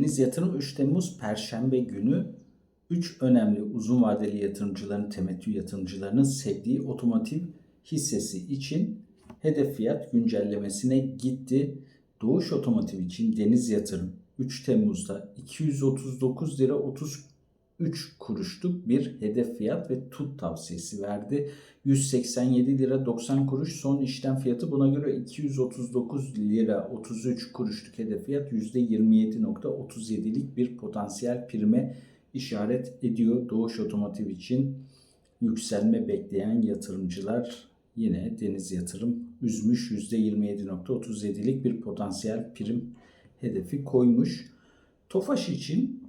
Deniz Yatırım 3 Temmuz Perşembe günü 3 önemli uzun vadeli yatırımcıların, temettü yatırımcılarının sevdiği otomotiv hissesi için hedef fiyat güncellemesine gitti. Doğuş Otomotiv için Deniz Yatırım 3 Temmuz'da 239 lira 33 kuruşluk bir hedef fiyat ve tut tavsiyesi verdi. 187 lira 90 kuruş son işlem fiyatı buna göre 239 lira 33 kuruşluk hedef fiyat %27.37'lik bir potansiyel prime işaret ediyor. Doğuş Otomotiv için yükselme bekleyen yatırımcılar yine Deniz Yatırım üzmüş %27.37'lik bir potansiyel prim hedefi koymuş. Tofaş için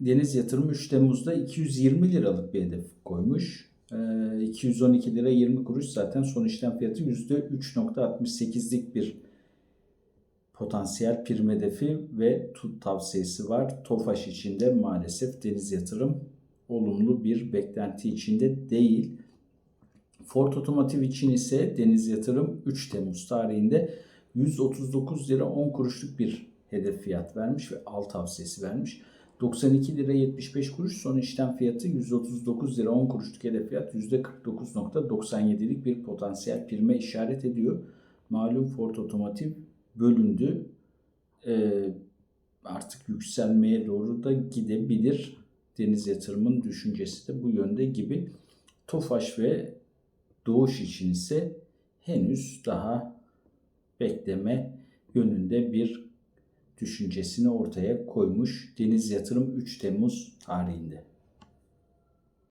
Deniz Yatırım 3 Temmuz'da 220 liralık bir hedef koymuş. Ee, 212 lira 20 kuruş zaten son işlem fiyatı %3.68'lik bir potansiyel prim hedefi ve tut tavsiyesi var. Tofaş için de maalesef Deniz Yatırım olumlu bir beklenti içinde değil. Ford Otomotiv için ise Deniz Yatırım 3 Temmuz tarihinde 139 lira 10 kuruşluk bir hedef fiyat vermiş ve al tavsiyesi vermiş. 92 lira 75 kuruş son işlem fiyatı 139 lira 10 kuruşluk hedef fiyat %49.97'lik bir potansiyel prime işaret ediyor. Malum Ford Otomotiv bölündü. Ee, artık yükselmeye doğru da gidebilir. Deniz Yatırım'ın düşüncesi de bu yönde gibi. Tofaş ve Doğuş için ise henüz daha bekleme yönünde bir düşüncesini ortaya koymuş Deniz Yatırım 3 Temmuz tarihinde.